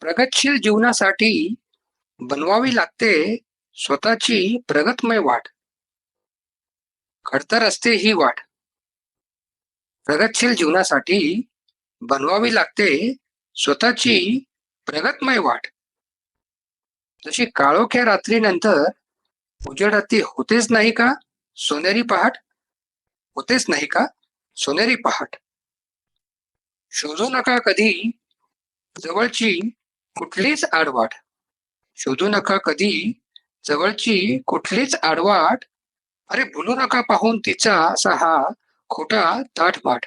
प्रगतशील जीवनासाठी बनवावी लागते स्वतःची प्रगतमय वाट. खडतर असते ही वाट. प्रगतशील जीवनासाठी बनवावी लागते स्वतःची प्रगतमय वाट. जशी काळोख्या रात्रीनंतर उजेडाती होतेच नाही का सोनेरी पहाट? होतेच नाही का सोनेरी पहाट? शोधू नका कधी जवळची कुठलीच आडवाट शोधू नका कधी जवळची कुठलीच आडवाट अरे भुलू नका पाहून तिचा असा हा खोटा ताटमाट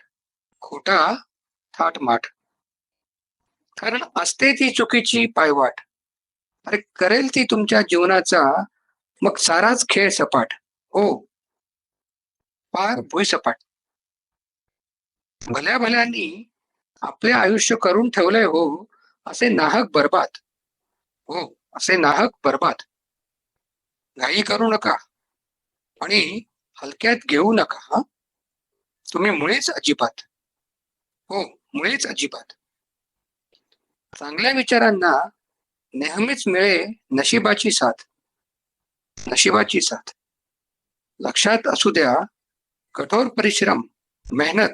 खोटा थाटमाट कारण असते ती चुकीची पायवाट. अरे करेल ती तुमच्या जीवनाचा मग साराच खेळ सपाट. हो. पार भुईसपाट भल्या भल्यांनी आपले आयुष्य करून ठेवलंय हो. असे नाहक बरबाद. हो असे नाहक बरबाद. घाई करू नका आणि हलक्यात घेऊ नका हा? तुम्ही मुळेच अजिबात. हो मुळेच अजिबात. चांगल्या विचारांना नेहमीच मिळे नशिबाची साथ. नशिबाची साथ. लक्षात असू द्या कठोर परिश्रम मेहनत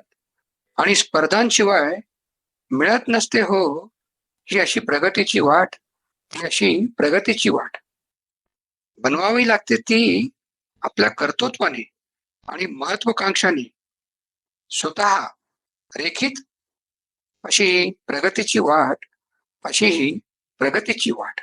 आणि स्पर्धांशिवाय मिळत नसते हो ही अशी प्रगतीची वाट ही अशी प्रगतीची वाट. बनवावी लागते ती आपल्या कर्तृत्वाने आणि महत्वाकांक्षाने. स्वतः रेखित अशी प्रगतीची वाट अशी ही प्रगतीची वाट.